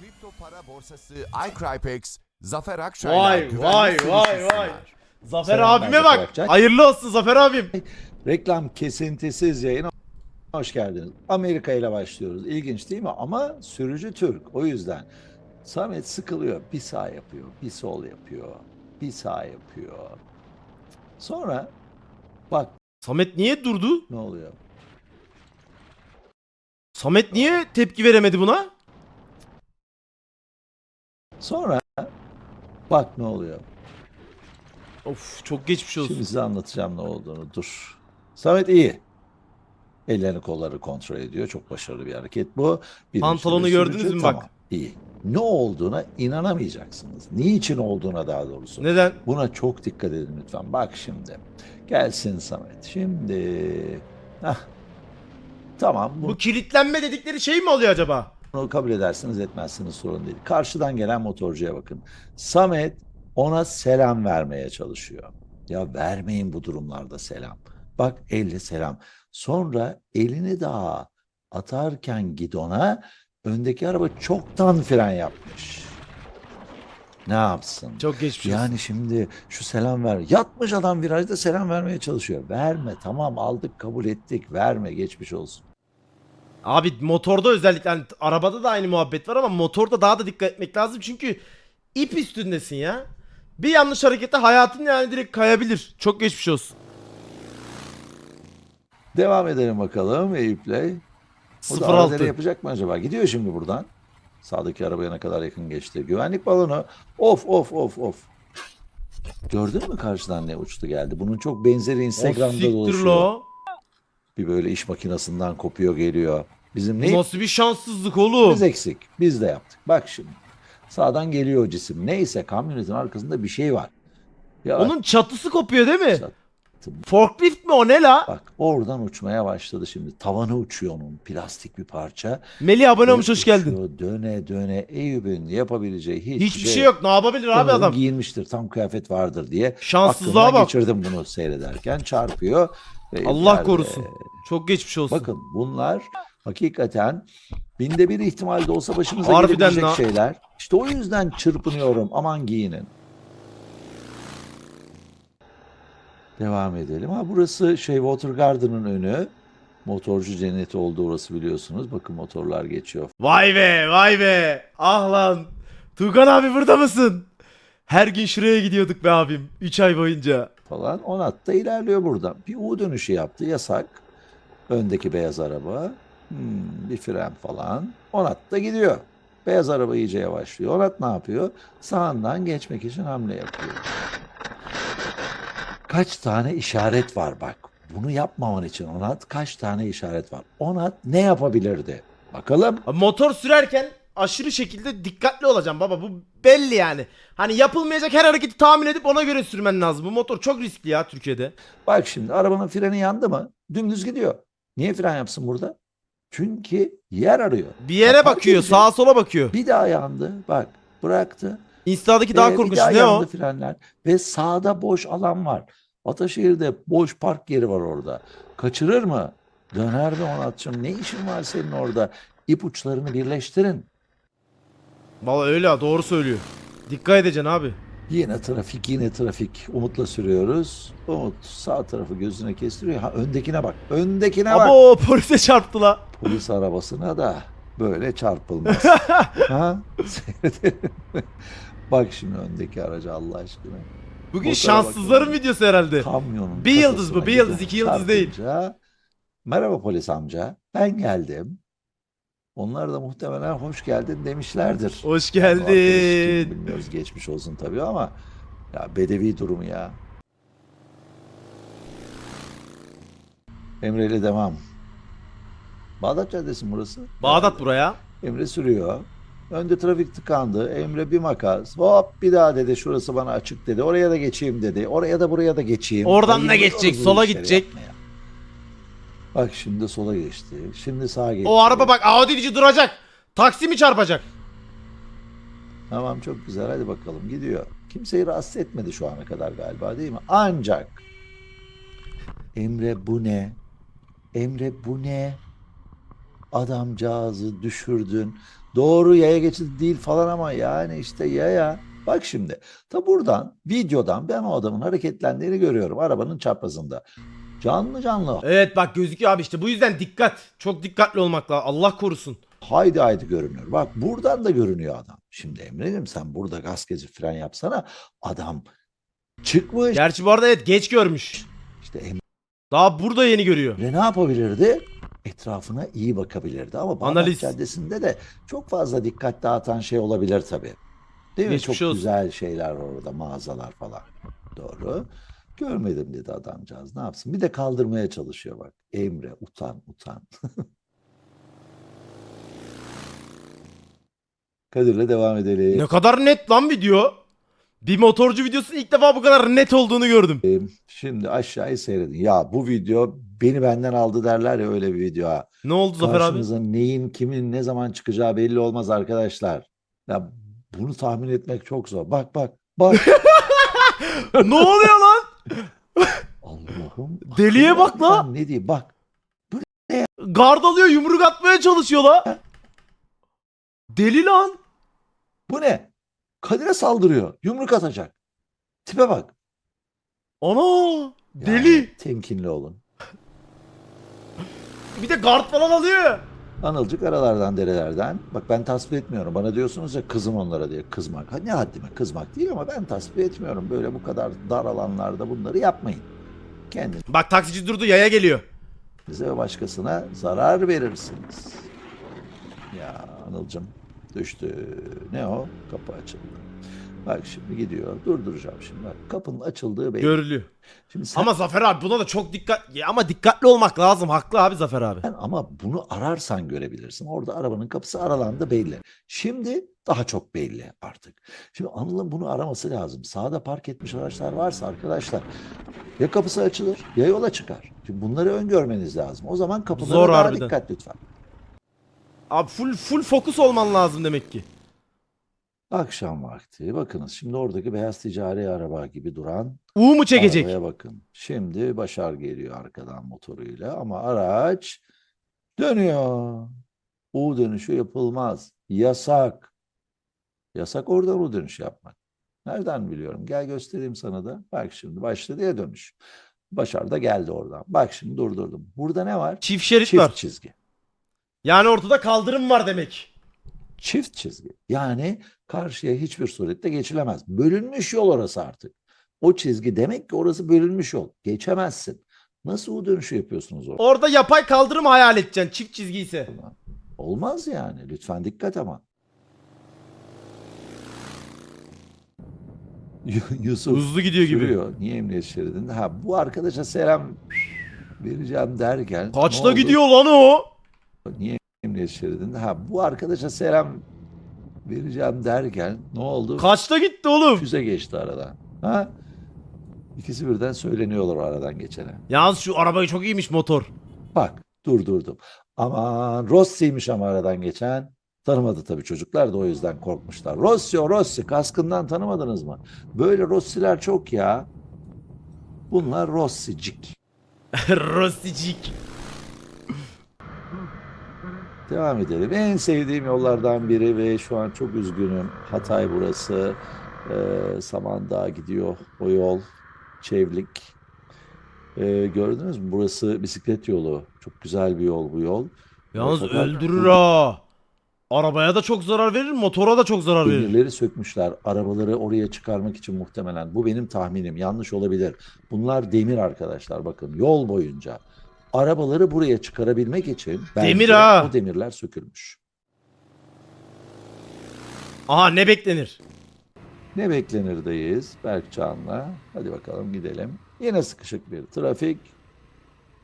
kripto para borsası iCrypex, Zafer Akçay'la Vay güvenlik vay vay sunar. vay. Zafer Selam abime bak. Toprakçay. Hayırlı olsun Zafer abim. Reklam kesintisiz yayına hoş geldiniz. Amerika ile başlıyoruz. İlginç değil mi? Ama sürücü Türk. O yüzden Samet sıkılıyor. Bir sağ yapıyor, bir sol yapıyor, bir sağ yapıyor. Sonra bak Samet niye durdu? ne oluyor. Samet niye tepki veremedi buna? Sonra bak ne oluyor. Of çok geçmiş olsun. Şimdi size anlatacağım ne olduğunu. Dur. Samet iyi. Ellerini kolları kontrol ediyor. Çok başarılı bir hareket bu. Bir Pantolonu sürü gördünüz sürücü, mü bak? Tamam, iyi. Ne olduğuna inanamayacaksınız. Niçin olduğuna daha doğrusu. Neden? Buna çok dikkat edin lütfen. Bak şimdi. Gelsin Samet. Şimdi. Hah. Tamam. Bu kilitlenme dedikleri şey mi oluyor acaba? Bunu kabul edersiniz etmezsiniz sorun değil. Karşıdan gelen motorcuya bakın. Samet ona selam vermeye çalışıyor. Ya vermeyin bu durumlarda selam. Bak elle selam. Sonra elini daha atarken gidona öndeki araba çoktan fren yapmış. Ne yapsın? Çok geçmiş olsun. Yani şimdi şu selam ver. Yatmış adam virajda selam vermeye çalışıyor. Verme tamam aldık kabul ettik. Verme geçmiş olsun. Abi motorda özellikle hani arabada da aynı muhabbet var ama motorda daha da dikkat etmek lazım çünkü ip üstündesin ya. Bir yanlış harekette hayatın yani direkt kayabilir. Çok geçmiş olsun. Devam edelim bakalım Eyüp'le. Burada 06. arızalı yapacak mı acaba? Gidiyor şimdi buradan. Sağdaki arabaya ne kadar yakın geçti. Güvenlik balonu. Of of of of. Gördün mü karşıdan ne uçtu geldi? Bunun çok benzeri O Instagram'da siktir dolaşıyor. lo. Bir böyle iş makinesinden kopuyor geliyor. Bizim ne? Nasıl bir şanssızlık oğlum? Biz eksik. Biz de yaptık. Bak şimdi. Sağdan geliyor o cisim. Neyse kamyonetin arkasında bir şey var. Ya Onun çatısı kopuyor değil mi? Çat- Forklift mi o ne la? bak oradan uçmaya başladı şimdi. Tavanı uçuyor onun. Plastik bir parça. Melih abone olmuş hoş geldin. Döne döne Eyüp'ün yapabileceği hiçbir, Hiçbir şey yok. Ne yapabilir abi adam? Giyinmiştir tam kıyafet vardır diye. Şanssızlığa Aklımdan bak. geçirdim bunu seyrederken çarpıyor. Allah korusun. Çok geçmiş olsun. Bakın bunlar hakikaten binde bir ihtimalde olsa başımıza Harbiden gelebilecek la. şeyler. İşte o yüzden çırpınıyorum. Aman giyinin. Devam edelim. Ha burası şey Water Garden'ın önü. Motorcu cenneti oldu orası biliyorsunuz. Bakın motorlar geçiyor Vay be vay be. Ah lan. Tuğkan abi burada mısın? Her gün şuraya gidiyorduk be abim. 3 ay boyunca. falan. Onat da ilerliyor buradan. Bir U dönüşü yaptı yasak. Öndeki beyaz araba. Hmm, bir fren falan. Onat da gidiyor. Beyaz araba iyice yavaşlıyor. Onat ne yapıyor? Sağından geçmek için hamle yapıyor. Kaç tane işaret var bak. Bunu yapmaman için Onat kaç tane işaret var. Onat ne yapabilirdi? Bakalım. Motor sürerken aşırı şekilde dikkatli olacağım baba. Bu belli yani. Hani yapılmayacak her hareketi tahmin edip ona göre sürmen lazım. Bu motor çok riskli ya Türkiye'de. Bak şimdi arabanın freni yandı mı? Dümdüz gidiyor. Niye fren yapsın burada? Çünkü yer arıyor. Bir yere fark bakıyor, sağa sola bakıyor. Bir daha yandı. Bak bıraktı. Insta'daki Ee, daha bir korkunç. daha Ne o? yandı frenler. Ve sağda boş alan var. Ataşehir'de boş park yeri var orada. Kaçırır mı? Döner mi Onatçım? Ne işin var senin orada? İpuçlarını birleştirin. Vallahi öyle ha, doğru söylüyor. Dikkat edeceksin abi. Yine trafik, yine trafik. Umut'la sürüyoruz. Umut sağ tarafı gözüne kestiriyor. Ha öndekine bak. Öndekine bak. Abo polise çarptı la. Polis arabasına da böyle çarpılmaz. ha? Bak şimdi öndeki araca Allah aşkına. Bugün Motora şanssızların bakın. videosu herhalde. Kamyonun Bir yıldız bu, bir yıldız, iki yıldız değil. Merhaba polis amca, ben geldim. Onlar da muhtemelen hoş geldin demişlerdir. Hoş kim geldin. Bilmiyoruz geçmiş olsun tabii ama ya bedevi durumu ya. Emre ile devam. Bağdat Caddesi mi burası? Bağdat buraya. Emre sürüyor. Önde trafik tıkandı. Emre bir makas. Hop bir daha dedi. Şurası bana açık dedi. Oraya da geçeyim dedi. Oraya da buraya da geçeyim. Oradan da geçecek, sola gidecek. yapmaya. Bak şimdi sola geçti. Şimdi sağa geçti. O araba bak Audi'ci duracak. Taksi mi çarpacak? Tamam çok güzel hadi bakalım gidiyor. Kimseyi rahatsız etmedi şu ana kadar galiba değil mi? Ancak Emre bu ne? Emre bu ne? Adamcağızı düşürdün. Doğru yaya geçidi değil falan ama yani işte yaya. Bak şimdi. Ta buradan videodan ben o adamın hareketlendiğini görüyorum arabanın çaprazında. Canlı canlı Evet bak gözüküyor abi işte bu yüzden dikkat. Çok dikkatli olmak lazım. Allah korusun. haydi haydi görünüyor. Bak buradan da görünüyor adam. Şimdi Emre'cim sen burada gaz gezip fren yapsana. Adam çıkmış. Gerçi bu arada evet geç görmüş. İşte Daha burada yeni görüyor. Emre ne yapabilirdi? Etrafına iyi bakabilirdi. Ama Bağdat Analiz. Caddesi'nde de çok fazla dikkat dağıtan şey olabilir tabii. Değil mi? Geçmiş çok olsun. güzel şeyler var orada, mağazalar falan. Doğru. Görmedim dedi adamcağız. Ne yapsın? Bir de kaldırmaya çalışıyor bak. Emre utan utan. Kadir'le devam edelim. Ne kadar net lan video. Bir motorcu videosunun ilk defa bu kadar net olduğunu gördüm. Şimdi aşağıyı seyredin. Ya bu video beni benden aldı derler ya öyle bir video ha. Ne oldu Zafer abi? Karşımıza neyin kimin ne zaman çıkacağı belli olmaz arkadaşlar. Ya bunu tahmin etmek çok zor. Bak bak bak. ne oluyor lan? Allah'ım. Deliye bak la. Ne diyeyim bak. Gard alıyor yumruk atmaya çalışıyor la. Deli lan. Bu ne? Kadir'e saldırıyor. Yumruk atacak. Tipe bak. Ana. Yani Deli. temkinli olun. Bir de gard falan alıyor. Anılcık aralardan derelerden. Bak ben tasvip etmiyorum. Bana diyorsunuz ya kızım onlara diye kızmak. Ha, ne haddime kızmak değil ama ben tasvip etmiyorum. Böyle bu kadar dar alanlarda bunları yapmayın. Kendinize Bak taksici durdu yaya geliyor. ve başkasına zarar verirsiniz. Ya Anılcım düştü. Ne o? Kapı açıldı. Bak şimdi gidiyor. Durduracağım şimdi. Bak kapının açıldığı belli. Görülüyor. Şimdi sen Ama Zafer abi buna da çok dikkat Ya ama dikkatli olmak lazım. Haklı abi Zafer abi. ama bunu ararsan görebilirsin. Orada arabanın kapısı aralandı belli. Şimdi daha çok belli artık. Şimdi Anıl'ın bunu araması lazım. Sağda park etmiş araçlar varsa arkadaşlar ya kapısı açılır ya yola çıkar. Şimdi bunları öngörmeniz lazım. O zaman kapılara Zor daha harbiden. dikkat lütfen. Abi full full fokus olman lazım demek ki. Akşam vakti. Bakınız şimdi oradaki beyaz ticari araba gibi duran U mu çekecek? arabaya bakın. Şimdi Başar geliyor arkadan motoruyla ama araç dönüyor. U dönüşü yapılmaz. Yasak. Yasak oradan U dönüşü yapmak. Nereden biliyorum? Gel göstereyim sana da. Bak şimdi başladı ya dönüş. Başar da geldi oradan. Bak şimdi durdurdum. Burada ne var? Çift şerit Çift var. çizgi. Yani ortada kaldırım var demek. Çift çizgi. Yani karşıya hiçbir surette geçilemez. Bölünmüş yol orası artık. O çizgi demek ki orası bölünmüş yol. Geçemezsin. Nasıl U dönüşü yapıyorsunuz orada? Orada yapay kaldırım hayal edeceksin çift çizgi ise. Olmaz yani. Lütfen dikkat ama. Yu- Yusuf Hızlı gidiyor gibi. sürüyor. Niye emniyet şeridinde? Ha bu arkadaşa selam vereceğim derken ne Kaçta oldu? gidiyor lan o? Niye emniyet şeridinde? Ha bu arkadaşa selam vereceğim derken ne oldu? Kaçta gitti oğlum? Füze geçti aradan. Ha? İkisi birden söyleniyorlar o aradan geçene. Yalnız şu arabayı çok iyiymiş motor. Bak durdurdum. Aman Rossi'ymiş ama aradan geçen. Tanımadı tabii çocuklar da o yüzden korkmuşlar. Rossi o Rossi kaskından tanımadınız mı? Böyle Rossi'ler çok ya. Bunlar Rossi'cik. Rosticik. Devam edelim. En sevdiğim yollardan biri ve şu an çok üzgünüm. Hatay burası. Ee, Samandağ gidiyor o yol. Çevlik. Ee, gördünüz mü? Burası bisiklet yolu. Çok güzel bir yol bu yol. Yalnız Fakat öldürür ha. Arabaya da çok zarar verir, motora da çok zarar verir. Demirleri sökmüşler. Arabaları oraya çıkarmak için muhtemelen. Bu benim tahminim. Yanlış olabilir. Bunlar demir arkadaşlar. Bakın yol boyunca. Arabaları buraya çıkarabilmek için bence Demir ha. o demirler sökülmüş. Aha ne beklenir? Ne beklenirdeyiz Berkcan'la? Hadi bakalım gidelim. Yine sıkışık bir trafik.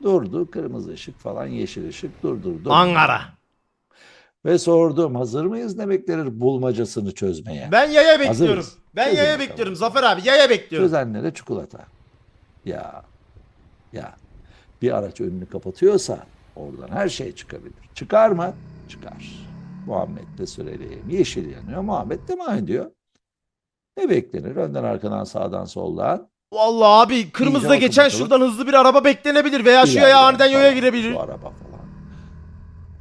Durdu. Kırmızı ışık falan yeşil ışık durdurdu. Ankara. Ve sordum hazır mıyız ne beklenir bulmacasını çözmeye? Ben yaya bekliyorum. Ben Çözün yaya bakalım. bekliyorum Zafer abi. Yaya bekliyorum. Çözenlere çikolata. Ya ya bir araç önünü kapatıyorsa oradan her şey çıkabilir. Çıkar mı? Çıkar. Muhammed de süreliyim. Yeşil yanıyor. Muhammed devam ediyor. Ne beklenir? Önden arkadan sağdan soldan. Vallahi abi kırmızıda İyice geçen bakalım. şuradan hızlı bir araba beklenebilir veya şu yaya aniden yoya girebilir. Şu araba falan.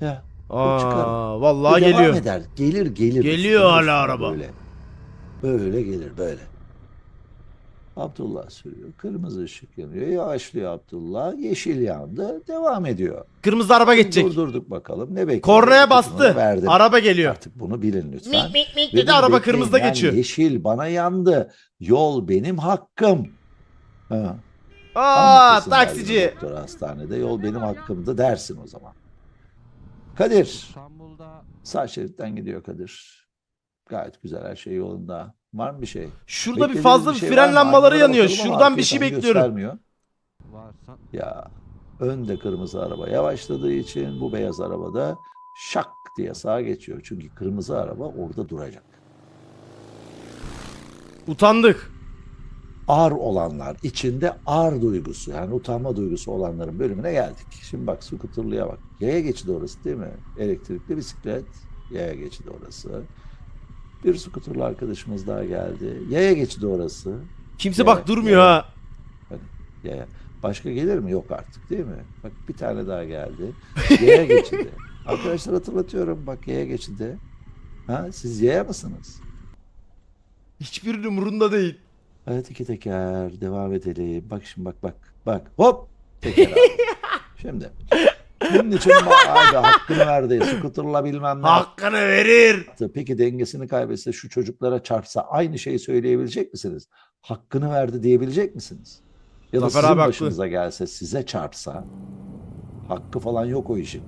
Ya O çıkar. Aa, vallahi Devam geliyor. eder. Gelir gelir. Geliyor Üstüne hala üstüne araba. Böyle. Böyle gelir böyle. Abdullah sürüyor. Kırmızı ışık yanıyor. Yavaşlıyor Abdullah. Yeşil yandı. Devam ediyor. Kırmızı araba geçecek. Durdurduk bakalım. Ne bekliyor? Kornaya bastı. verdim. Araba geliyor. Artık bunu bilin lütfen. Mik mik mik Dedim, dedi araba bekleyin, kırmızıda yani geçiyor. Yeşil bana yandı. Yol benim hakkım. Ha. Aa Anlatırsın taksici. Doktor hastanede yol benim hakkımdı dersin o zaman. Kadir. İstanbul'da Sağ şeritten gidiyor Kadir. Gayet güzel her şey yolunda. Var mı bir şey? Şurada bir fazla bir şey var fren mı? lambaları yanıyor. bakalım ama Şuradan bir arkayı şey tam bekliyorum. göstermiyor. varsa Ya önde kırmızı araba yavaşladığı için bu beyaz arabada şak diye sağa geçiyor. Çünkü kırmızı araba orada duracak. Utandık. Ar olanlar, içinde ar duygusu yani utanma duygusu olanların bölümüne geldik. Şimdi bak skuterlıya bak. Yaya geçidi orası değil mi? Elektrikli bisiklet, yaya geçidi orası. Bir skuterlı arkadaşımız daha geldi. Yaya geçidi orası. Kimse Ya, bak durmuyor ya. ha. Yaya. Başka gelir mi? Yok artık değil mi? Bak bir tane daha geldi. Yaya geçidi. Arkadaşlar hatırlatıyorum bak yaya geçidi. Ha, siz yaya mısınız? Hiçbirinin umurunda değil. Evet iki teker. Devam edelim. Bak şimdi bak bak. Bak hop. Teker abi. şimdi. Bunun için abi hakkını verdi. Skuterla bilmem ne Hakkını verir. Peki dengesini kaybetse şu çocuklara çarpsa aynı şeyi söyleyebilecek misiniz? Hakkını verdi diyebilecek misiniz? Ya da Zafer sizin abi haklı. başınıza gelse size çarpsa hakkı falan yok o işin.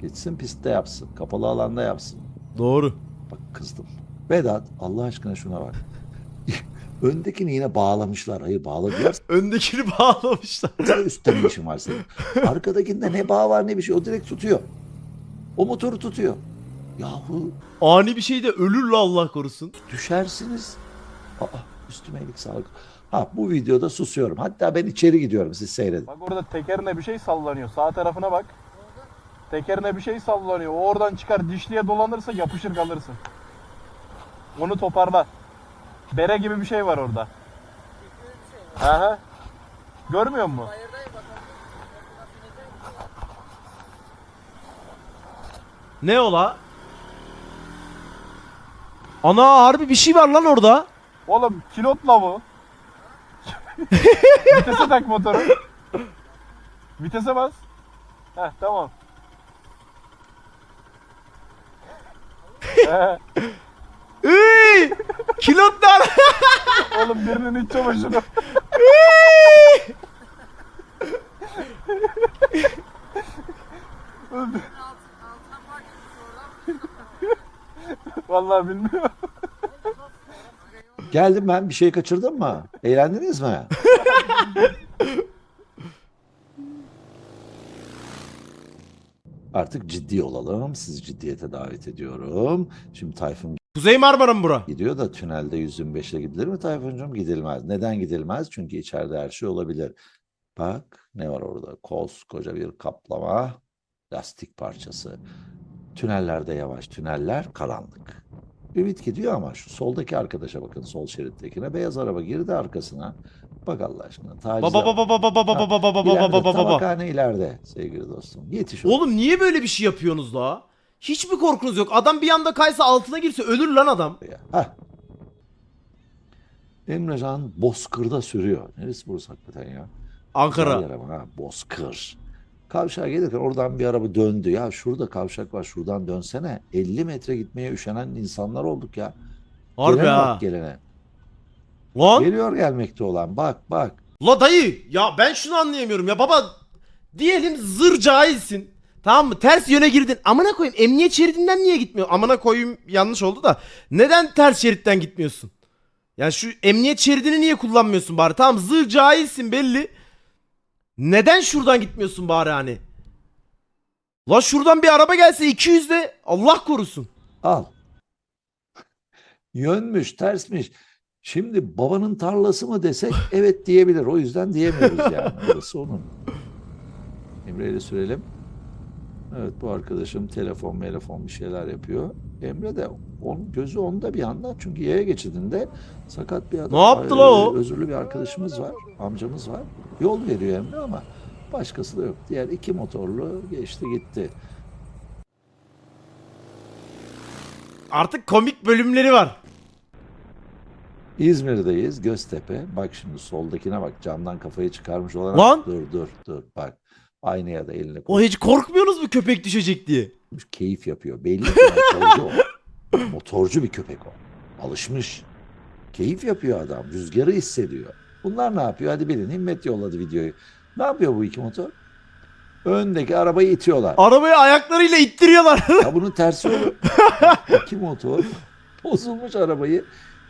Gitsin pistte yapsın. Kapalı alanda yapsın. Doğru. Bak kızdım. Vedat Allah aşkına şuna bak. Öndekini yine bağlamışlar. Hayır bağladılar. Öndekini bağlamışlar. Sana üstte ne işin var senin? Arkadakinde ne bağ var ne bir şey. O direkt tutuyor. O motoru tutuyor. Yahu Ani bir şeyde ölür la Allah korusun. düşersiniz. Aa, üstüme iyilik sağlık. Ha bu videoda susuyorum. Hatta ben içeri gidiyorum siz seyredin. Bak orada tekerine bir şey sallanıyor. Sağ tarafına bak. Tekerine bir şey sallanıyor. O oradan çıkar dişliye dolanırsa yapışır kalırsın. Onu toparla. Bere gibi bir şey var orada. Aha. Görmüyor musun? Ne ola? Ana harbi bir şey var lan orada. Oğlum kilotla bu. Vitese tak motoru. Vitese bas. Heh tamam. Üy! Kilotlar. Oğlum birinin iç çamaşırı. Vallahi bilmiyorum. Geldim ben bir şey kaçırdım mı? Eğlendiniz mi? Artık ciddi olalım. Sizi ciddiyete davet ediyorum. Şimdi Tayfun Kuzey Marmara mı bura? gidiyor da tünelde 125 ile gidilir mi Tayfuncuğum? Gidilmez. Neden gidilmez? Çünkü içeride her şey olabilir. Bak ne var orada? Koskoca bir kaplama. Lastik parçası. Tünellerde yavaş. Tüneller karanlık. Ümit gidiyor ama şu soldaki arkadaşa bakın. Sol şerittekine. Beyaz araba girdi arkasına. Bak Allah aşkına. Tacize Baba baba baba baba baba baba baba baba baba baba. ileride sevgili dostum. Yetiş oğlum. Oğlum niye böyle bir şey yapıyorsunuz la? Hiç mi korkunuz yok? Adam bir anda kaysa altına girse ölür lan adam. Hah. Emrecan Bozkır'da sürüyor. Neresi burası hakikaten ya? Güzel Ankara. yer ama ha, Bozkır. Kavşağa gelirken oradan bir araba döndü. Ya şurada kavşak var şuradan dönsene. 50 metre gitmeye üşenen insanlar olduk ya. Harbi Gelene ha. bak gelene. Lan. Geliyor gelmekte olan. Bak bak. La dayı ya ben şunu anlayamıyorum ya baba diyelim zır cahilsin tamam mı ters yöne girdin amına koyayım emniyet şeridinden niye gitmiyor amına koyayım yanlış oldu da neden ters şeritten gitmiyorsun yani şu emniyet şeridini niye kullanmıyorsun bari tamam zır cahilsin belli neden şuradan gitmiyorsun bari hani La şuradan bir araba gelse 200 de Allah korusun Al. Yönmüş, tersmiş. Şimdi babanın tarlası mı desek evet diyebilir. O yüzden diyemiyoruz yani. Orası onun. Emre ile sürelim. Evet bu arkadaşım telefon, telefon bir şeyler yapıyor. Emre de onun gözü onda bir yandan çünkü yaya geçidinde sakat bir adam. Ne yaptı la o? Özürlü bir arkadaşımız var, amcamız var. Yol veriyor Emre ama başkası da yok. Diğer iki motorlu geçti gitti. artık komik bölümleri var. İzmir'deyiz, Göztepe. Bak şimdi soldakine bak. Camdan kafayı çıkarmış olan. Lan! Dur dur dur bak. Aynaya da eline O hiç korkmuyorsunuz mu köpek düşecek diye? koymuş. Keyif yapıyor. Belli ki motorcu o. Motorcu bir köpek o. Alışmış. Keyif yapıyor adam. Rüzgarı hissediyor. Bunlar ne yapıyor? Hadi bilin. Himmet yolladı videoyu. Ne yapıyor bu iki motor? Öndeki arabayı itiyorlar. Arabayı ayaklarıyla ittiriyorlar. Ya bunun tersi olur. İki motor bozulmuş arabayı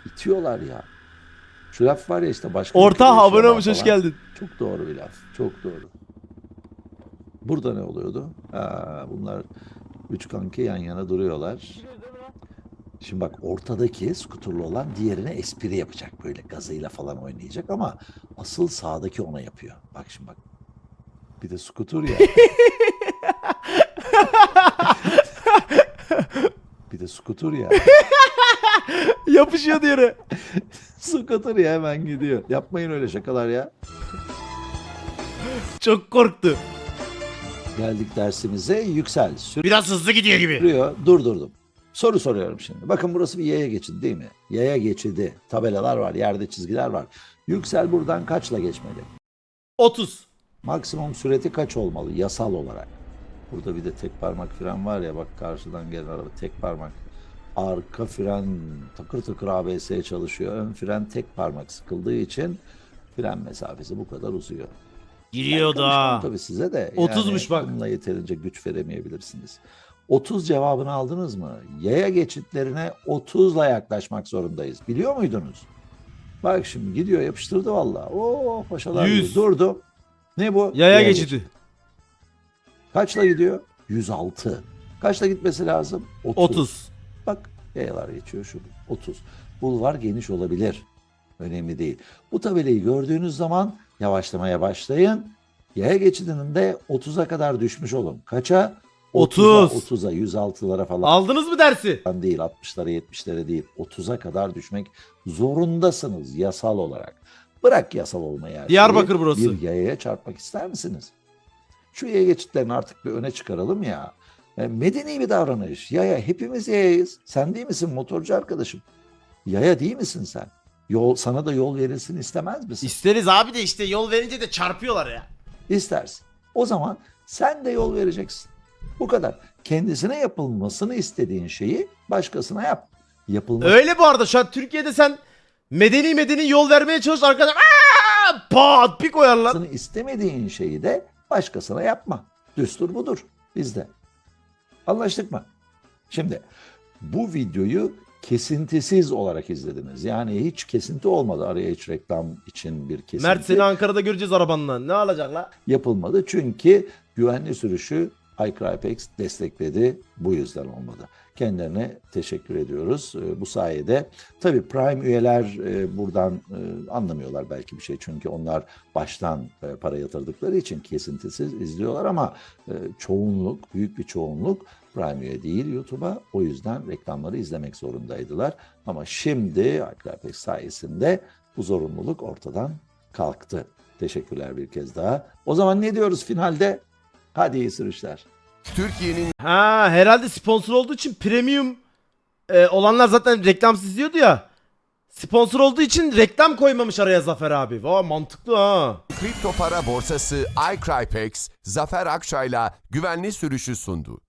itiyorlar ya. Şu laf var ya işte başka Orta abone yaşıyorlar olmuş hoş geldin. Çok doğru bir laf. Çok doğru. Burada ne oluyordu? Ha, bunlar üç kanki yan yana duruyorlar. Şimdi bak ortadaki skuturlu olan diğerine espri yapacak böyle gazıyla falan oynayacak ama asıl sağdaki ona yapıyor. Bak şimdi bak. Bir de skutur ya. bir de skutur ya. Yapışıyor yere. Skutur ya hemen gidiyor. Yapmayın öyle şakalar ya. Çok korktu. Geldik dersimize. Yüksel. Biraz hızlı gidiyor gibi. Sürüyor. Durdurdum. Soru soruyorum şimdi. Bakın burası bir yaya geçidi değil mi? Yaya geçidi. Tabelalar var. Yerde çizgiler var. Yüksel buradan kaçla geçmeli? 30. Maksimum süreti kaç olmalı yasal olarak? Burada bir de tek parmak fren var ya bak karşıdan gelen araba tek parmak. Arka fren takır takır ABS çalışıyor. Ön fren tek parmak sıkıldığı için fren mesafesi bu kadar uzuyor. Giriyor da. Tabii size de. 30'muş bak. Bununla yeterince güç veremeyebilirsiniz. 30 cevabını aldınız mı? Yaya geçitlerine 30'la yaklaşmak zorundayız. Biliyor muydunuz? Bak şimdi gidiyor yapıştırdı valla. Oo paşalar gibi. 100. durdu. Ne bu? Yaya geçidi. Kaçla gidiyor? 106. Kaçla gitmesi lazım? 30. 30. Bak yayalar geçiyor şu 30. Bulvar geniş olabilir. Önemli değil. Bu tabelayı gördüğünüz zaman yavaşlamaya başlayın. Yaya geçidinin de 30'a kadar düşmüş olun. Kaça? 30. 30'a, 106'lara falan Aldınız mı dersi? değil, 60'lara, 70'lere değil. 30'a kadar düşmek zorundasınız yasal olarak. Bırak yasal olmayı. Diyarbakır burası. Bir yayaya çarpmak ister misiniz? Şu yaya geçitlerini artık bir öne çıkaralım ya. E, Medeni bir davranış. Yaya hepimiz yayayız. Sen değil misin motorcu arkadaşım? Yaya değil misin sen? Yol sana da yol verilsin istemez misin? İsteriz abi de işte yol verince de çarpıyorlar ya. İstersin. O zaman sen de yol vereceksin. Bu kadar. Kendisine yapılmasını istediğin şeyi başkasına yap. Yapılması Öyle bu arada şu an Türkiye'de sen medeni medeni yol vermeye çalış arkadan "Aa!" pat bir koyarlar. Yapmasını istemediğin şeyi de başkasına yapma. Düstur budur bizde. Anlaştık mı? Şimdi bu videoyu kesintisiz olarak izlediniz. Yani hiç kesinti olmadı. Araya hiç reklam için bir kesinti Mert seni Ankara'da göreceğiz arabanla. Ne alacak la? yapılmadı. Çünkü güvenli sürüşü iCrypex destekledi. Bu yüzden olmadı. Kendilerine teşekkür ediyoruz. Ee, Bu sayede tabii Prime üyeler e, buradan e, anlamıyorlar belki bir şey. Çünkü onlar baştan e, para yatırdıkları için kesintisiz izliyorlar ama çoğunluk, büyük bir çoğunluk Prime üye değil YouTube'a. O yüzden reklamları izlemek zorundaydılar. Ama şimdi iCrypex sayesinde bu zorunluluk ortadan kalktı. Teşekkürler bir kez daha. O zaman ne diyoruz finalde? Hadi iyi sürüşler. Türkiye'nin Ha herhalde sponsor olduğu için premium e, olanlar zaten reklamsız izliyordu ya. Sponsor olduğu için reklam koymamış araya Zafer abi. Vay mantıklı ha. kripto para borsası iCrypex, Zafer Akçay'la güvenli sürüşü sundu.